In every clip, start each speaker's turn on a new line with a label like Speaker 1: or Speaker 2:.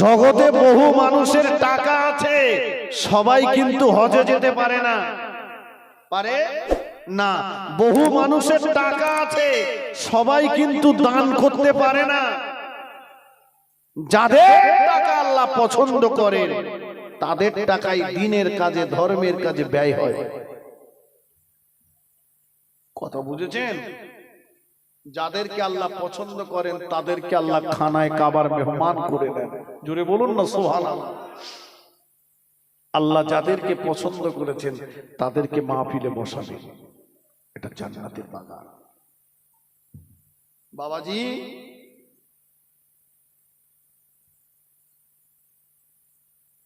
Speaker 1: জগতে বহু মানুষের টাকা আছে, সবাই কিন্তু হজে যেতে পারে না। পারে? না। বহু মানুষের টাকা আছে, সবাই কিন্তু দান করতে পারে না। যাদের টাকা আল্লাহ পছন্দ করেন, তাদের টাকায় দিনের কাজে, ধর্মের কাজে ব্যয় হয়। কথা বুঝেছেন? যাদেরকে আল্লাহ পছন্দ করেন তাদেরকে আল্লাহ খানায় কাবার মেহমান করে দেন। জুড়ে বলুন না সোহান আল্লাহ যাদেরকে পছন্দ করেছেন তাদেরকে মাহফিলে বসাবে। এটা জান্নাতের বাগান। বাবাজি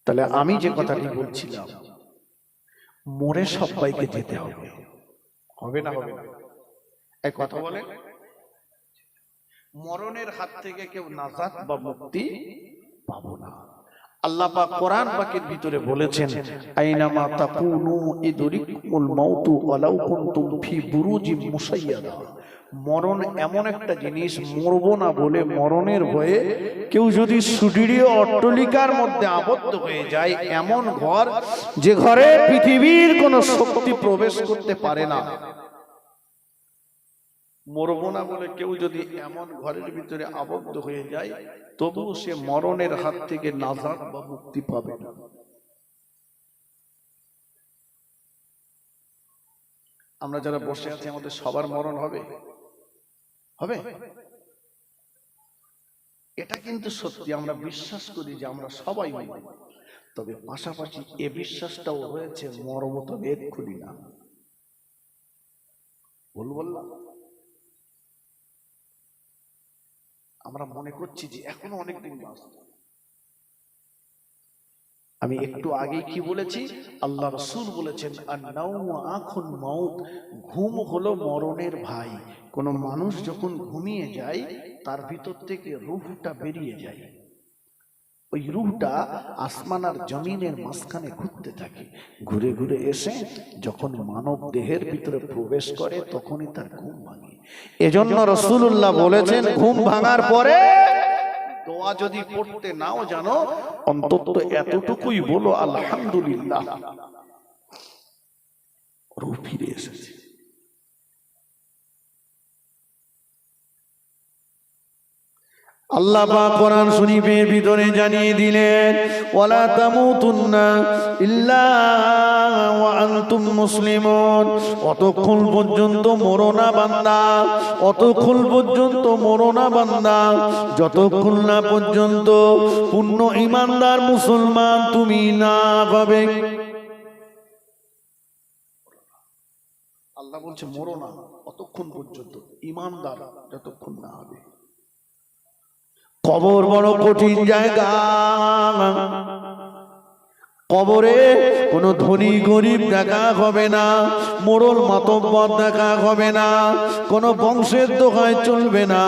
Speaker 1: তাহলে আমি যে কথাটি বলছিলাম মরে সবাইকে যেতে হবে। হবে না হবে না? এক কথা বলে মরণের হাত থেকে কেউ নাজাত বা মুক্তি পাবো না। কোরআন ভিতরে বলেছেন আইনামা তাকুনু মাউতু কুনতুম ফি বুরুজিম মুসাইয়াদা। মরণ এমন একটা জিনিস, মরবো না বলে মরণের ভয়ে কেউ যদি সুদৃঢ় অট্টলিকার মধ্যে আবদ্ধ হয়ে যায়, এমন ঘর যে ঘরে পৃথিবীর কোনো শক্তি প্রবেশ করতে পারে না। মরবো না বলে কেউ যদি এমন ঘরের ভিতরে আবদ্ধ হয়ে যায় তবুও সে মরণের হাত থেকে নাজাত বা মুক্তি পাবে না। আমরা যারা বসে আছি, আমাদের সবার মরণ হবে? হবে? এটা কিন্তু সত্যি, আমরা বিশ্বাস করি যে আমরা সবাই মরব তবে পাশাপাশি এ বিশ্বাসটাও হয়েছে মরব তবে এক্ষুনি না। ভুল বললাম? আমরা মনে করছি যে এখনও অনেকদিন বাঁচব আমি একটু আগে কি বলেছি? আল্লাহ রসুল বলেছেন আখুন মাউত। ঘুম হলো মরণের ভাই। কোন মানুষ যখন ঘুমিয়ে যায় তার ভিতর থেকে রুহটা বেরিয়ে যায়। ওই রুহটা আসমান আর জমিনের মাঝখানে ঘুরতে থাকে। ঘুরে ঘুরে এসে যখন মানব দেহের ভিতরে প্রবেশ করে তখনই তার ঘুম ভাঙে। এজন্য রসুল্লাহ বলেছেন ঘুম ভাঙার পরে দোয়া যদি পড়তে নাও জানো অন্তত এতটুকুই বলো আলহামদুলিল্লাহ। রুহ ফিরে এসেছে। আল্লাহ পাক কোরআন শরীফের ভিতরে জানিয়ে দিলেন, ওয়ালা তামুতুন্না ইল্লা ওয়া আনতুম মুসলিমুন। অতক্ষণ পর্যন্ত মরোনা বান্দা, অতক্ষণ পর্যন্ত মরোনা বান্দা, যতক্ষণ না পর্যন্ত পূর্ণ ইমানদার মুসলমান তুমি না হবে আল্লাহ বলছে, মরো না, অতক্ষণ পর্যন্ত ইমানদার যতক্ষণ না হবে। কবর বড় কঠিন জায়গা। কবরে কোনো ধনী গরিব দেখা হবে না, মোড়ল মাতব্বর দেখা হবে না, কোনো বংশের দোকায় চলবে না।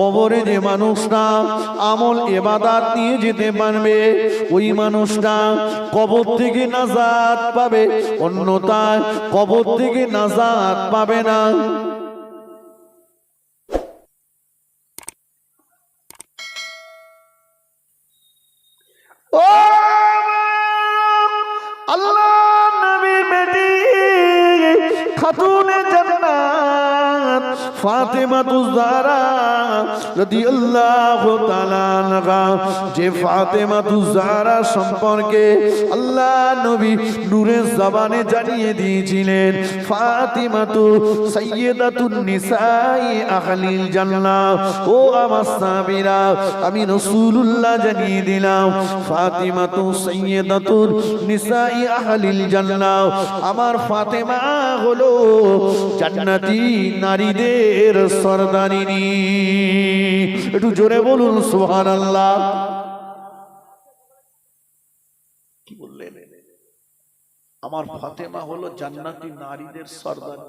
Speaker 1: কবরে যে মানুষটা আমল এবাদাত নিয়ে যেতে পারবে, ওই মানুষটা কবর থেকে নাজাত পাবে। অন্যতায় কবর থেকে নাজাত পাবে না। রাদিয়াল্লাহু তাআলা আনহা। যে ফাতেমা তুজারা সম্পর্কে আল্লাহ নবী নূরের জবানে জানিয়ে দিয়েছিলেন, ফাতিমা তু সাইয়্যিদাতুন নিসাই আহলিল জান্নাহ। ও আমার সাহাবীরা, আমি রাসূলুল্লাহ জানিয়ে দিলাম, ফাতিমা তু সাইয়্যিদাতুন নিসাই আহলিল জান্নাহ। আমার ফাতেমা হলো জান্নাতি নারীদের সরদারিনী। একটু জোরে বলুন, সুবহানাল্লাহ। কি বললেন? আমার ফাতেমা হলো জান্নাতি নারীদের সর্দার।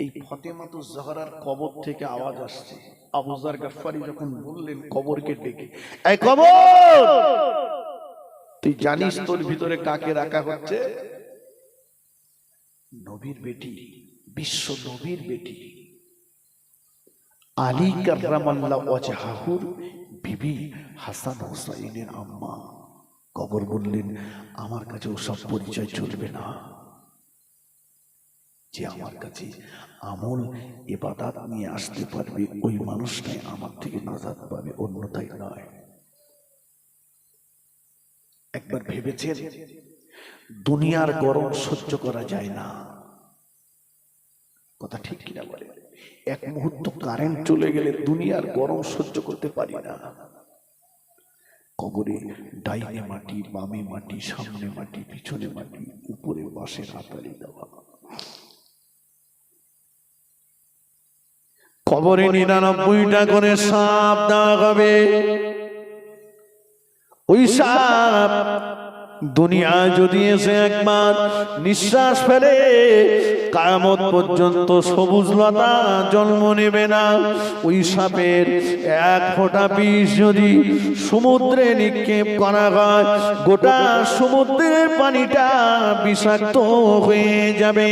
Speaker 1: এই ফতেমা তো জহরার কবর থেকে আওয়াজ আসছে। আবুজার গাফারি যখন বললেন, কবরকে ডেকে, এই কবর! তুই জানিস তোর ভিতরে কাকে রাখা হচ্ছে? নবীর বেটি, বিশ্ব নবীর বেটি। আলী কার্রামাল্লাহ ওয়াজহাহুর বিবি হাসান হোসাইনের আম্মা। কবর বললেন, আমার কাছে ওসব পরিচয় চলবে না। যে আমার কাছে আমল এবাদাত নিয়ে আসতে পারবে, ওই মানুষটাই আমার থেকে নাজাদ পাবে, অন্যথায় নয়। একবার ভেবেছেন, দুনিয়ার গরম সহ্য করা যায় না। কথা ঠিক কিনা বলে এক মুহূর্ত কারেন্ট চলে গেলে দুনিয়ার গরম সহ্য করতে পারি না। কবরে ডাইনে মাটি, বামে মাটি, সামনে মাটি, পিছনে মাটি, উপরে বাঁশের হাতালি দেওয়া। কবরে নিরানব্বইটা করে সাপ দেওয়া হবে। ওই সাপ দুনিয়ায় যদি এসে একবার নিঃশ্বাস ফেলে, কায়ামত পর্যন্ত সবুজ লতা জন্ম নেবে না। ওই সাপের এক ফোঁটা বিষ যদি সমুদ্রে নিক্ষেপ করা হয়, গোটা সমুদ্রের পানিটা বিষাক্ত হয়ে যাবে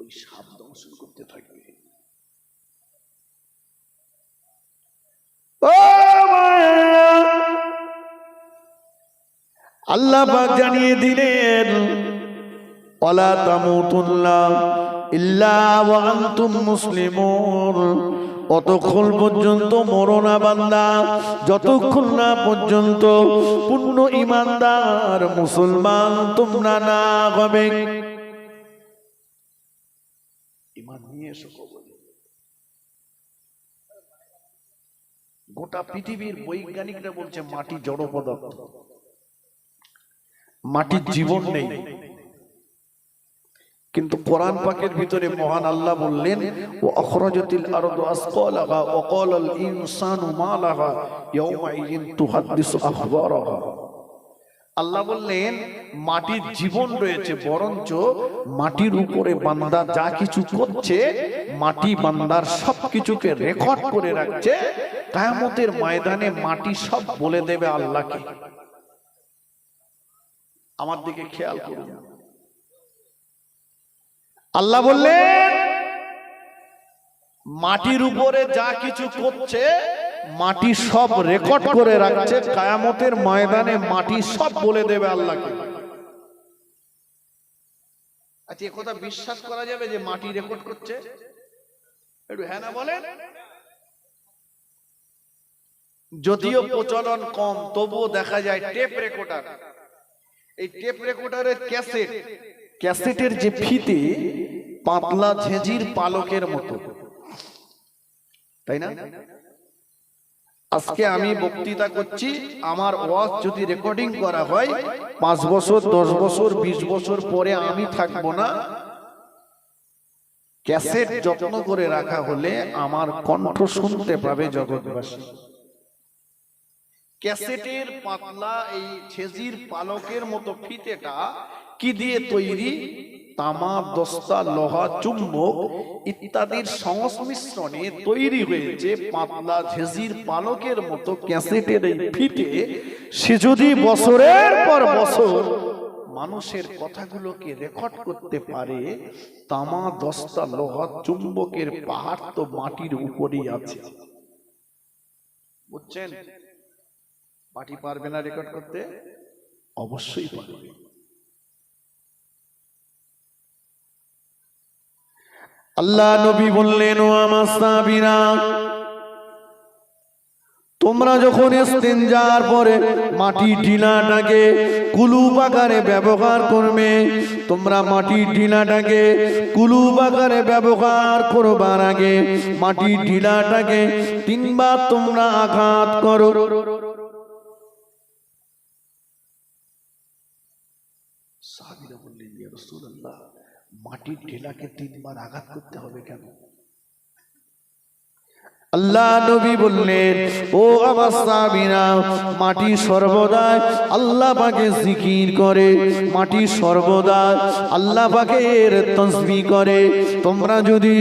Speaker 1: ওই সাপ দংশন করতে থাকবে ও আল্লাহ পাক জানিয়ে দিলেন ওয়ালা তামুতুল্লা ইল্লা ওয়া আনতুম মুসলিমুন। অতক্ষণ পর্যন্ত বান্দা যতক্ষণ না পর্যন্ত পূর্ণ ইমানদার মুসলমান তোমরা না হবে। ইমান নিয়ে এসো কবরে গোটা পৃথিবীর বৈজ্ঞানিকরা বলছে মাটি জড় পদার্থ মাটির জীবন নেই। কিন্তু কোরআন পাকের ভিতরে মহান আল্লাহ বললেন ও অখরাজাতিল আরদু আসকালাহা ওয়া ক্বালাল ইনসানু মা লাহা ইয়াওমাইযিন তুহাদ্দিসু আখবারাহা। আল্লাহ বললেন মাটির জীবন রয়েছে বরঞ্চ মাটির উপরে বান্দা যা কিছু করছে মাটি বান্দার সব কিছুকে রেকর্ড করে রাখছে কায়ামতের ময়দানে মাটি সব বলে দেবে আল্লাহকে। আমার দিকে খেয়াল করুন। আল্লাহ বললেন মাটির উপরে যা কিছু করছে মাটি সব রেকর্ড করে রাখছে কায়ামতের ময়দানে মাটি সব বলে দেবে আল্লাহকে। আচ্ছা কথা বিশ্বাস করা যাবে যে মাটি রেকর্ড করছে? একটু হ্যাঁ না বলেন। যদিও প্রচলন কম তবুও দেখা যায় টেপ রেকর্ডার এই টেপ রেকর্ডারের ক্যাসেট ক্যাসেটের যে ফিতে পাতলা ঝেঁঝির পালকের মতো। তাই না? আজকে আমি বক্তৃতা করছি, আমার ওয়াজ যদি রেকর্ডিং করা হয়, পাঁচ বছর, দশ বছর, বিশ বছর পরে আমি থাকব না। ক্যাসেট যত্ন করে রাখা হলে আমার কণ্ঠ শুনতে পাবে জগৎবাসী। ক্যাসেটের পাতলা এই ছেজির পালকের মতো ফিতেটা কি দিয়ে তৈরি? তামা, দস্তা, লোহা, চুম্বক ইত্যাদির সংমিশ্রণে তৈরি হয়েছে পাতলা ঝেজির পালকের মতো ক্যাসেটের এই ফিতে সে যদি বছরের পর বছর মানুষের কথাগুলোকে রেকর্ড করতে পারে, তামা, দস্তা, লোহা, চুম্বকের পাহাড় তো মাটির উপরেই আছে। বুঝছেন? মাটি পারবে না রেকর্ড করতে? অবশ্যই পারবে। আল্লাহ নবী বললেন, ও আমার সাহাবীরা, তোমরা যখন ইস্তেঞ্জার পরে মাটি ঢিলাটাকে কুলুপ আকারে ব্যবহার করবে, তোমরা মাটি ঢিলাটাকে কুলুপ আকারে ব্যবহার করবার আগে মাটি ঢিলাটাকে তিনবার তোমরা আঘাত করো সাহাবীরা বললেন ইয়া রাসূলুল্লাহ মাটির ঢেলাকে তিনবার আঘাত করতে হবে কেন?
Speaker 2: আল্লাহ নবী বললেন, ও সাবিনা মাটি সর্বদা আল্লাহ পাকে জিকির করে, মাটি সর্বদা আল্লাহ পাকের তসবি করে। তোমরা যদি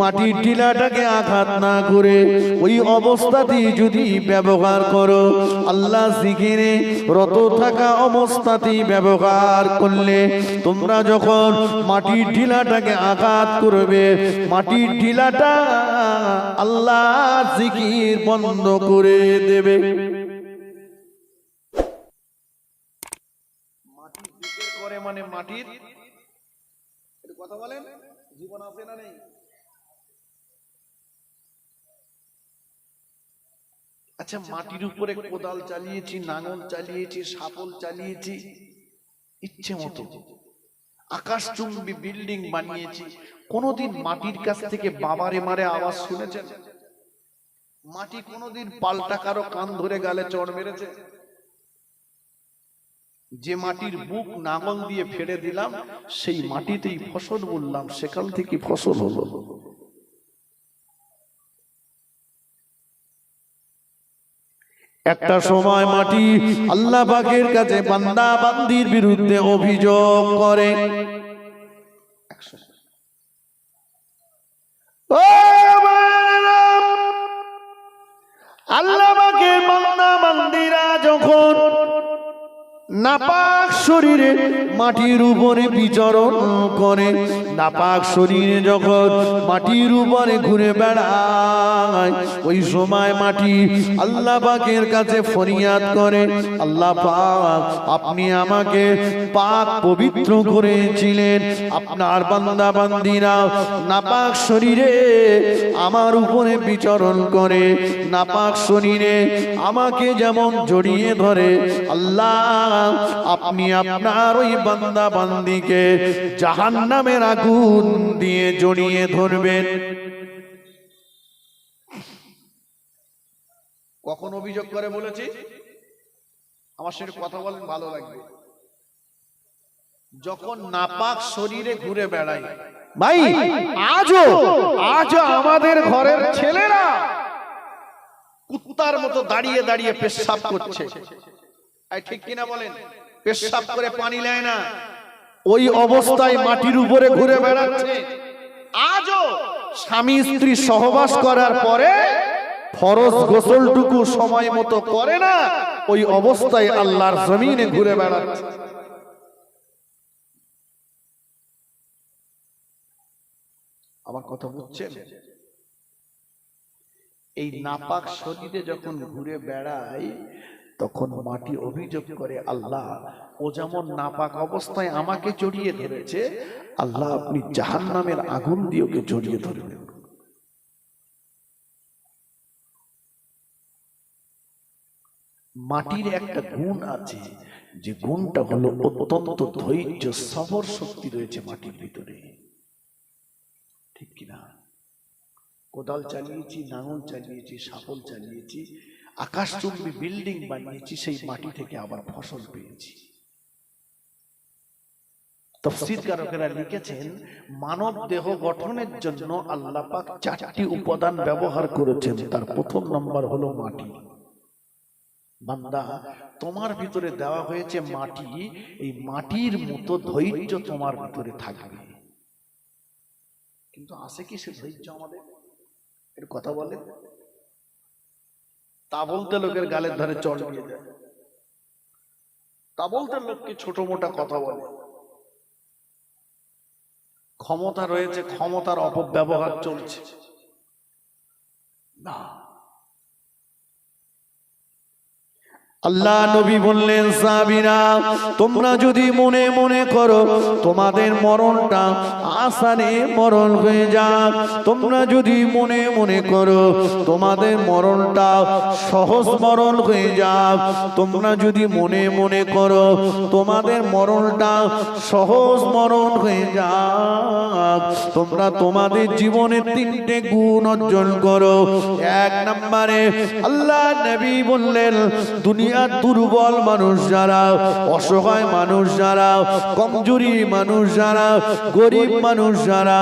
Speaker 2: মাটির টিলাটাকে আঘাত না করে, ওই অবস্থাতেই যদি ব্যবহার করো, আল্লাহ জিকিরে রত থাকা অবস্থাতেই ব্যবহার করলে তোমরা যখন মাটির ঢিলাটাকে আঘাত করবে, মাটির টিলাটা আল্লাহ জিকির বন্ধ করে দেবে।
Speaker 1: মানে আচ্ছা মাটির উপরে কোদাল চালিয়েছি, নাঙল চালিয়েছি সাপল চালিয়েছি, ইচ্ছে মতো। আকাশচুম্বী বিল্ডিং বানিয়েছি। কোনোদিন মাটির কাছ থেকে বাবারে মারে আওয়াজ শুনেছেন? মাটি কোনোদিন পাল্টা কারও কান ধরে গালে চড় মেরেছে যে মাটির বুক নাঙল দিয়ে ফেড়ে দিলাম, সেই মাটিতেই ফসল বললাম সেখান থেকে ফসল হলো
Speaker 2: একটা সময় মাটি আল্লাহ পাকের কাছে বান্দা বান্দির বিরুদ্ধে অভিযোগ করে ও বাবারা! আল্লাহ বান্দা বান্দিরা যখন নাপাক শরীরে মাটির উপরে বিচরণ করে। নাপাক শরীরে যখন মাটির উপরে ঘুরে বেড়ায়। ওই সময় মাটি আল্লাহ পাকের কাছে ফরিয়াদ করে, আল্লাহ পাক, আপনি আমাকে পাক পবিত্র করেছিলেন। আপনার বান্দা বান্দিরা নাপাক শরীরে আমার উপরে বিচরণ করে। নাপাক শরীরে আমাকে যেমন জড়িয়ে ধরে, আল্লাহ আপনি আপনার ওই বান্দা বান্দিকে জাহান নামের আগুন দিয়ে জড়িয়ে ধরবেন।
Speaker 1: কখন অভিযোগ করে বলেছি? আমার সাথে কথা বলেন ভালো লাগবে। যখন নাপাক শরীরে ঘুরে বেড়াই
Speaker 2: ভাই আজও আজও আমাদের ঘরের ছেলেরা
Speaker 1: কুত্তার মতো দাঁড়িয়ে দাঁড়িয়ে পেশাব করছে। ঠিক কিনা বলেন? পেশাব করে পানি নেয় না।
Speaker 2: ওই অবস্থায় মাটির উপরে ঘুরে বেড়াচ্ছে।
Speaker 1: আজও
Speaker 2: স্বামী স্ত্রী সহবাস করার পরে ফরজ গোসলটুকু সময় মতো করে না ওই অবস্থায় আল্লাহর জমিনে ঘুরে বেড়াচ্ছে।
Speaker 1: আমার কথা বুঝছেন? এই নাপাক শরীরে যখন ঘুরে বেড়ায় তখন মাটি অভিযোগ করে, আল্লাহ, ও যেমন নাপাক অবস্থায় আমাকে জড়িয়ে ধরেছে, আল্লাহ আপনি জাহান নামের আগুন দিয়ে ওকে জড়িয়ে ধরবেন। মাটির একটা গুণ আছে, যে গুণটা হলো অত্যন্ত ধৈর্য, সবর শক্তি রয়েছে মাটির ভিতরে। ঠিক কিনা? কোদাল চালিয়েছি, নাঙল চালিয়েছি সাপল চালিয়েছি আকাশচুম্বী বিল্ডিং বানিয়েছি সেই মাটি থেকে আবার ফসল পেয়েছি। লিখেছেন মানব দেহ গঠনের জন্য আল্লাহ পাক চারটি উপাদান ব্যবহার করেছেন তার প্রথম নম্বর হলো মাটি। বান্দা তোমার ভিতরে দেওয়া হয়েছে মাটি এই মাটির মতো ধৈর্য তোমার ভিতরে থাকবে। কিন্তু আছে কি সে ধৈর্য আমাদের? এর কথা বলে? তা বলতে লোকের গালের ধারে চল দিয়ে যায়। তা বলতে লোককে ছোট মোটা কথা বলে? ক্ষমতা রয়েছে, ক্ষমতার অপব্যবহার চলছে। না।
Speaker 2: আল্লাহ নবী বললেন সাবিরা তোমরা যদি মনে মনে করো, তোমাদের মরণটা আসানে মরণ হয়ে যাক। তোমরা যদি মনে মনে করো, তোমাদের মরণটা সহজ মরণ হয়ে যাক। তোমরা যদি মনে মনে করো, তোমাদের মরণটা সহজ মরণ হয়ে যাক। তোমরা তোমাদের জীবনের তিনটে গুণ অর্জন করো। এক নম্বরে আল্লাহ নবী বললেন, দুনিয়া দুনিয়ার দুর্বল মানুষ যারা, অসহায় মানুষ যারা, কমজোরি মানুষ যারা, গরিব মানুষ যারা,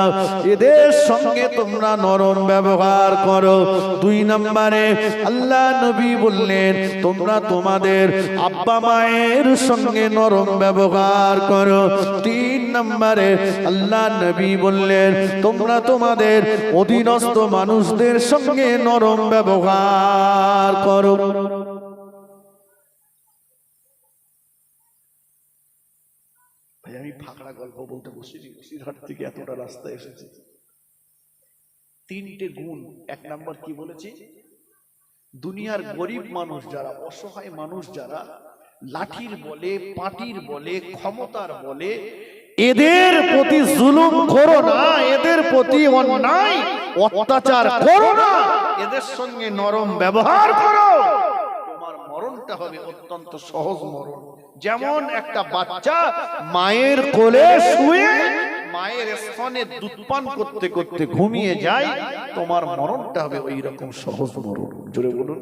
Speaker 2: এদের সঙ্গে তোমরা নরম ব্যবহার করো। দুই নম্বরে, আল্লাহ নবী বললেন, তোমরা তোমাদের আব্বা মায়ের সঙ্গে নরম ব্যবহার করো। তিন নম্বরে, আল্লাহ নবী বললেন, তোমরা তোমাদের অধীনস্থ মানুষদের সঙ্গে নরম ব্যবহার করো
Speaker 1: ভাই আমি ফাঁকড়া বলতে বসেছি থেকে এতটা রাস্তা এসেছি। তিনটে গুণ। এক নাম্বার কি বলেছি? দুনিয়ার গরিব মানুষ যারা, অসহায় মানুষ যারা, লাঠির বলে, পাটির বলে, ক্ষমতার বলে,
Speaker 2: এদের প্রতি জুলুম করো না, এদের প্রতি অন্যায়, অত্যাচার করো না,
Speaker 1: এদের সঙ্গে নরম ব্যবহার করো। তোমার মরণটা হবে অত্যন্ত সহজ মরণ। যেমন একটা বাচ্চা মায়ের কোলে শুয়ে মায়ের স্তনে দুধ পান করতে করতে ঘুমিয়ে যায় তোমার মরণটা হবে ওই রকম সহজ মরণ। জোরে বলুন।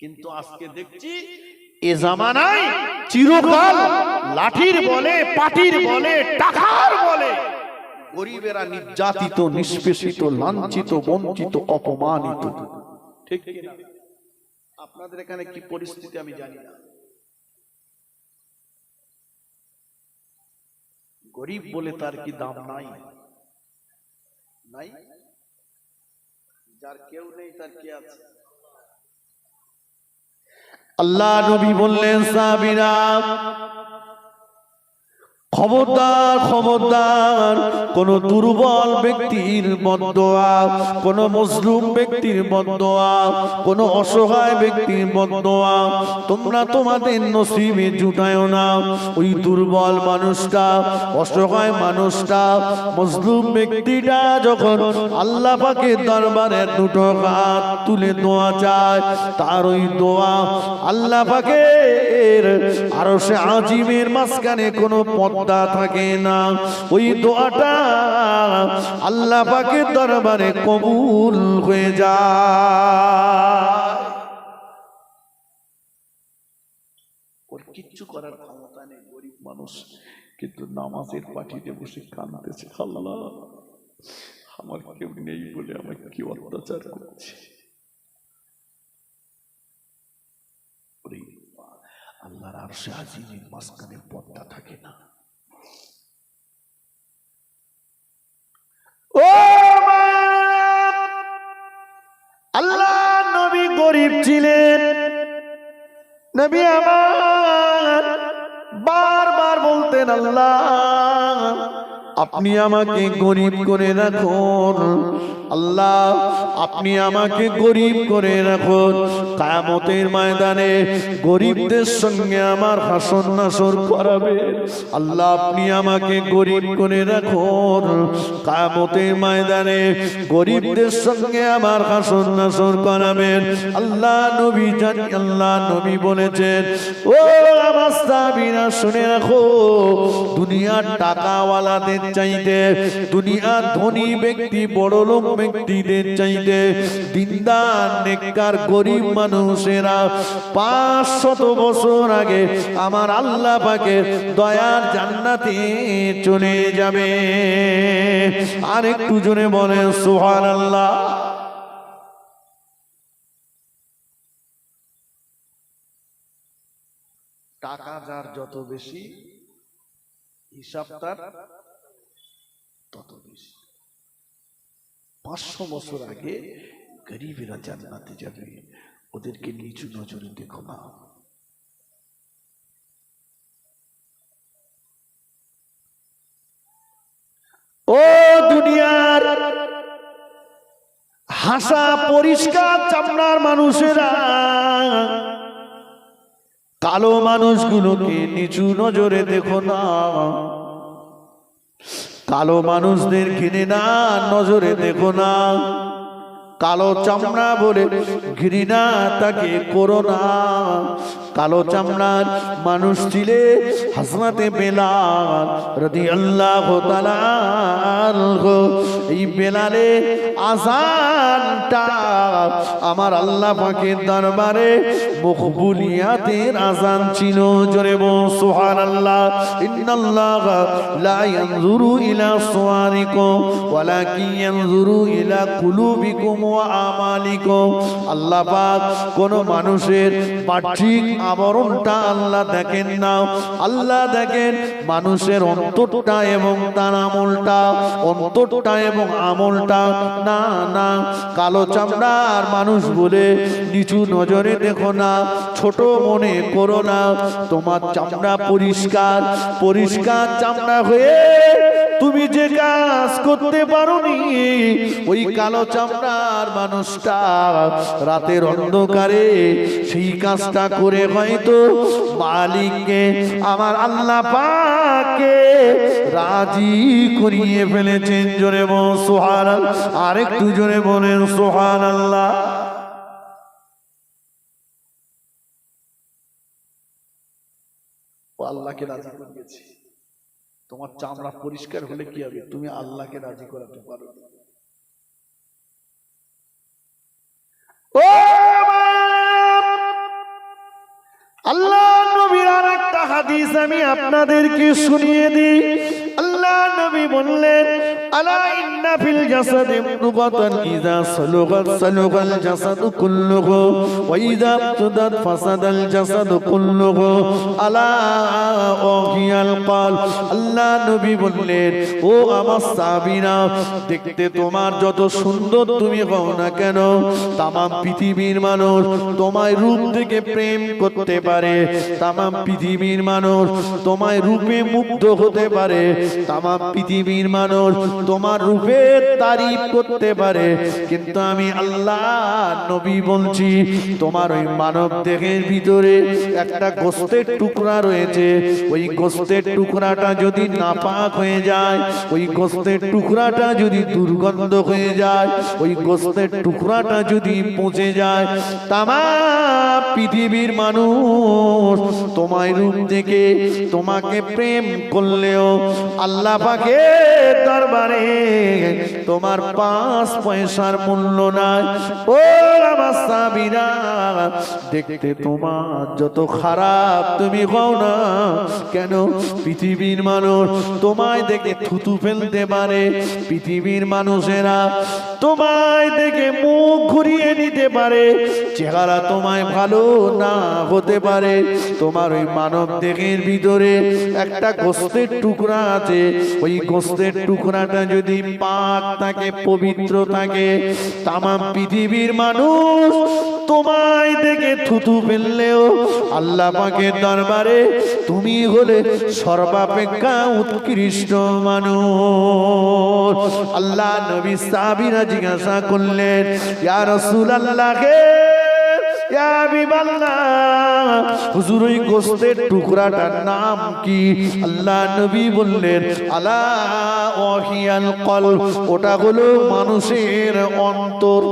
Speaker 1: কিন্তু আজকে দেখছি এ জামানায় চিরকাল লাঠির বলে পাটির বলে টাকার বলে গরিবেরা নির্যাতিত নিষ্পেষিত লাঞ্ছিত বঞ্চিত অপমানিত। ঠিক কিনা? আপনাদের এখানে কি পরিস্থিতি আমি জানি না। গরিব বলে তার কি দাম নাই? নাই? যার কেউ নেই, তার কি আছে?
Speaker 2: আল্লাহ নবী বললেন সাবিরা খবরদার খবরদার, কোন দুর্বল ব্যক্তির বদোয়া কোন মজলুম ব্যক্তির বদোয়া কোন অসহায় ব্যক্তির বদোয়া তোমরা তোমাদের নসিবে জুটায়ও না। ওই দুর্বল মানুষটা, অসহায় মানুষটা, মজলুম ব্যক্তিটা যখন আল্লাহ পাকের দরবারে দুটো হাত তুলে দোয়া চায়, তার ওই দোয়া আল্লাহ পাকের আরও সে আজিমের মাঝখানে কোনো পদ্মা থাকে না। ওই দোয়াটা আল্লাহ পাকের দরবারে কবুল হয়ে
Speaker 1: ওর কিচ্ছু করার ক্ষমতা নেই, গরিব মানুষ। কিন্তু নামাজের পাঠিতে বসে কাঁদতেছে। আল্লাহ আমার কেউ নেই বলে আমাকে কি অত্যাচার করছে? আল্লাহর আরশে আজিমের মাঝখানে পদ্মা থাকে না।
Speaker 2: নবী আমার বারবার বলতেন, আল্লাহ, আপনি আমাকে গরিব করে রাখুন। আল্লাহ, আপনি আমাকে গরিব করে রাখুন। কায়ামতের ময়দানে গরিবদের সঙ্গে আমার হাসন নাসর করাবে। আল্লাহ, আপনি আমাকে গরিব করে রাখুন। কায়ামতের ময়দানে গরিবদের সঙ্গে আমার হাসন নাসর করাবেন। আল্লাহ নবী জানি, আল্লাহ নবী বলেছেন, ও আমার শুনে রাখো, দুনিয়ার টাকাওয়ালাদের চাইতে, দুনিয়ার ধনী ব্যক্তি বড় লোক ব্যক্তিদের চাইতে দিনদার, নেককার, গরিব মানুষেরা পাঁচ শত বছর আগে আমার আল্লাহ পাকে দয়ার জান্নাতে চলে যাবে। আর একটু জনে বলে সোহান আল্লাহ
Speaker 1: টাকা যার যত বেশি, হিসাব তার তত বেশি। পাঁচশো বছর আগে গরিবেরা জান্নাতে যাবে। ওদেরকে নিচু নজরে দেখো না
Speaker 2: ও দুনিয়ার হাসা পরিষ্কার চামড়ার মানুষেরা, কালো মানুষগুলোকে নিচু নজরে দেখো না। কালো মানুষদের ঘিরে না নজরে দেখো না। কালো চামড়া বলে ঘৃণা তাকে করো না। কালো চামড়ার মানুষ ছিলে হাসনাতে বেলাল রদি আল্লাহ এই বেলালে আজানটা আমার আল্লাহ পাকের দরবারে মকবুলিয়াতের আজান ছিল। জোরে বল, সুবহানাল্লাহ। ইন্নাল্লাহ লা ইয়ানজুরু ইলা সুওয়ারিকুম ওয়ালাকিন ইয়ানজুরু ইলা কুলুবিকুম ওয়া আমালিকুম। আল্লাহ পাক কোন মানুষের বাহ্যিক আবরণটা আল্লাহ দেখেন না। আল্লাহ দেখেন মানুষের অন্তরটা এবং তার আমলটা, অন্তরটা এবং আমলটা। না না, কালো চামড়ার মানুষ বলে নিচু নজরে দেখো না, ছোট মনে করো না। তোমার চামড়া পরিষ্কার পরিষ্কার চামড়া হয়ে তুমি যে কাজ করতে পারোনি, ওই কালো চামড়ার মানুষটা রাতের অন্ধকারে সেই কাজটা করে হয়তো মালিককে, আমার আল্লাহ পাকে রাজি করিয়ে ফেলেছেন জোরে বল সোহান আরেকটু জোরে বলেন সোহান আল্লাহ
Speaker 1: আল্লাহকে রাজি করিয়েছে। তোমার চামড়া পরিষ্কার হলে কি হবে? তুমি আল্লাহকে রাজি করাতে পারো।
Speaker 2: হাদিস আমি আপনাদেরকে শুনিয়ে দিই। আল্লাহ নবী বললেন, আলা ইন্না ফিল জাসাদি ইযা সালুগাল জাসাদু কুল্লুহু ওয়া ইযা ফাসাদাল জাসাদু কুল্লুহু আলা ওহিয়াল আল্লাহ নবী বললেন, ও আমার দেখতে তোমার যত সুন্দর তুমি হও না কেন, তামাম পৃথিবীর মানুষ তোমায় রূপ থেকে প্রেম করতে পারে, তামাম পৃথিবীর মানুষ তোমায় রূপে মুগ্ধ হতে পারে তামাম পৃথিবীর মানুষ তোমার রূপের তারিফ করতে পারে। কিন্তু আমি আল্লাহ, নবী বলছি, তোমার ওই মানব দেহের ভিতরে একটা গোস্তের টুকরা রয়েছে। ওই গোস্তের টুকরাটা যদি নাপাক হয়ে যায়, ওই গোস্তের টুকরাটা যদি দুর্গন্ধ হয়ে যায়, ওই গোস্তের টুকরাটা যদি পচে যায়, তামা পৃথিবীর মানুষ তোমায় রূপ থেকে তোমাকে প্রেম করলেও আল্লাহ পাকে দরবারে, তোমার পাঁচ পয়সার মূল্য নাই। ও আমার সাবিরা দেখতে তোমার যত খারাপ তুমি হও না কেন? পৃথিবীর মানুষ তোমায় দেখে থুতু ফেলতে পারে। পৃথিবীর মানুষেরা তোমায় দেখে মুখ ঘুরিয়ে নিতে পারে। চেহারা তোমায় ভালো না হতে পারে। তোমার ওই মানব দেহের ভিতরে একটা গোস্তের টুকরা আছে। ওই গোস্তের টুকরাটা যদি পাক থাকে, পবিত্র থাকে, তামাম পৃথিবীর মানুষ তোমায় দেখে থুতু ফেললেও আল্লাহ পাকের দরবারে তুমি হলে সর্বাপেক্ষা উৎকৃষ্ট মানুষ। আল্লাহ নবী সাবিরা জিজ্ঞাসা করলেন, ইয়া রাসূলুল্লাহ ইয়া হাবিবাল্লাহ হুজুর, ওই গোস্তের টুকরাটার নাম কি? আল্লাহ নবী বললেন, আলা কলব, ওটা হলো মানুষের অন্তর।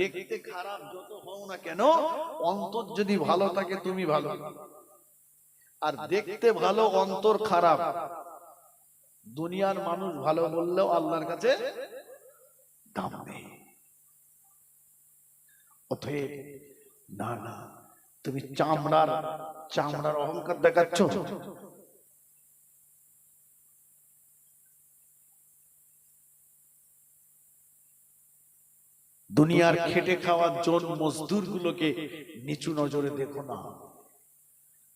Speaker 1: দেখতে খারাপ যত হও না কেন, অন্তর যদি ভালো থাকে তুমি ভালো। আর দেখতে ভালো, অন্তর খারাপ। দুনিয়ার মানুষ ভালো বললেও আল্লাহর কাছে দাম নেই। অতএব না না তুমি চামড়ার চামড়ার অহংকার দেখাচ্ছ? দুনিয়ার খেটে খাওয়ার জন মজদুর গুলোকে নিচু নজরে দেখো না।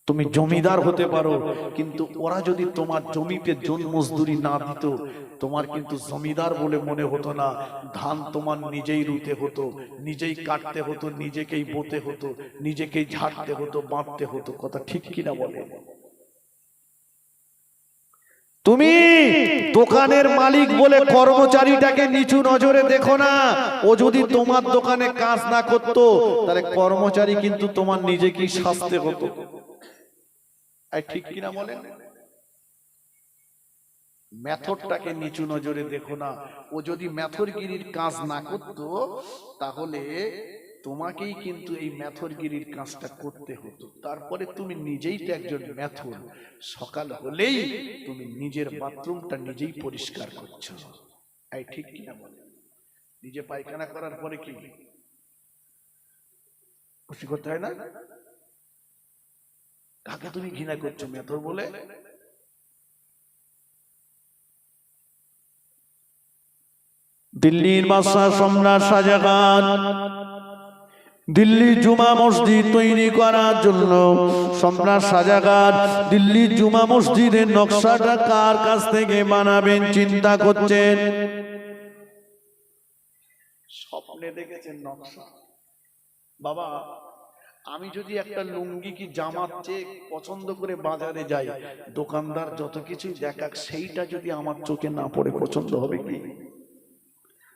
Speaker 1: তুমি জমিদার হতে পারো কিন্তু ওরা যদি তোমার জমিতে জন মজদুরি না দিত তোমার কিন্তু জমিদার বলে মনে হতো না। ধান তোমার নিজেই রুতে হতো নিজেই কাটতে হতো নিজেকেই বোতে হতো নিজেকেই ঝাড়তে হতো বাঁধতে হতো কথা ঠিক কিনা বলে?
Speaker 2: তুমি দোকানের মালিক বলে কর্মচারীটাকে নিচু নজরে দেখো না ও যদি তোমার দোকানে কাজ না করতো তাহলে কর্মচারী কিন্তু তোমার নিজেকেই শাস্তে হতো।
Speaker 1: ঠিক কিনা বলেন? মেথডটাকে নিচু নজরে দেখো না। ও যদি মেথরগিরির কাজ না করত তাহলে তোমাকেই কিন্তু এই ম্যাথরগিরির কাজটা করতে হতো। তারপরে তুমি নিজেই তো একজন ম্যাথর সকাল হলেই তুমি নিজের বাথরুমটা নিজেই পরিষ্কার করছ। এই ঠিক কিনা বলে নিজে পায়খানা করার পরে কি? খুশি করতে হয় না? কাকে তুমি ঘৃণা করছ মেথর বলে?
Speaker 2: দিল্লির বাদশাহ সম্রাট শাহজাহান দিল্লি জুমা মসজিদ তৈরি করার জন্য সম্রাট শাহজাহান দিল্লির জুমা মসজিদের নকশাটা কার কাছ থেকে বানাবেন চিন্তা করছেন?
Speaker 1: স্বপ্নে দেখেছেন নকশা। বাবা আমি যদি একটা লুঙ্গি কি জামার চেয়ে পছন্দ করে বাজারে যাই দোকানদার যত কিছুই দেখাক সেইটা যদি আমার চোখে না পড়ে পছন্দ হবে কি?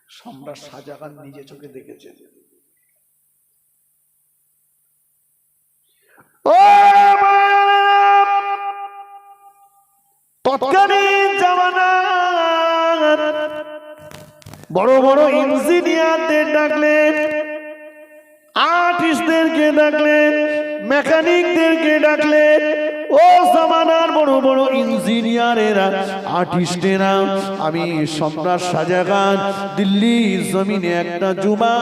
Speaker 1: সম্রাট শাহজাহান নিজে চোখে দেখেছেন।
Speaker 2: তৎকালীন জামানার বড় বড় ইঞ্জিনিয়ারদের ডাকলেন। আর্টিস্টদেরকে ডাকলেন, মেকানিকদেরকে ডাকলেন, ও জামানার বড় বড় ইঞ্জিনিয়ারেরা, আর্টিস্টেরা, আমি সম্রাট শাহজাহান, দিল্লি জমিনে একটা জুমা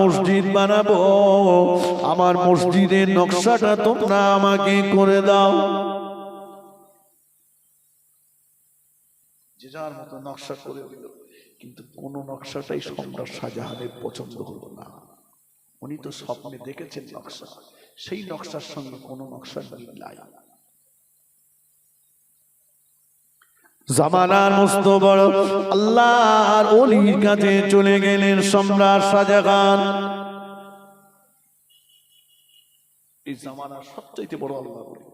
Speaker 2: মসজিদ বানাবো। আমার মসজিদের নকশাটা তোমরা আমাকে করে দাও।
Speaker 1: যে যার মতো নকশা করে দিল, কিন্তু কোন নকশাটাই সম্রাট শাহজাহানের পছন্দ হলো না। উনি তো স্বপ্নে দেখেছেন নকশা। সেই নকশার সঙ্গে কোনো নকশার মিল নাই।
Speaker 2: জামানার মস্ত বড় আল্লাহর অলির কাছে চলে গেলেন সম্রাট শাহজাহান।
Speaker 1: এই জামানার সবচাইতে বড় আল্লাহ বলে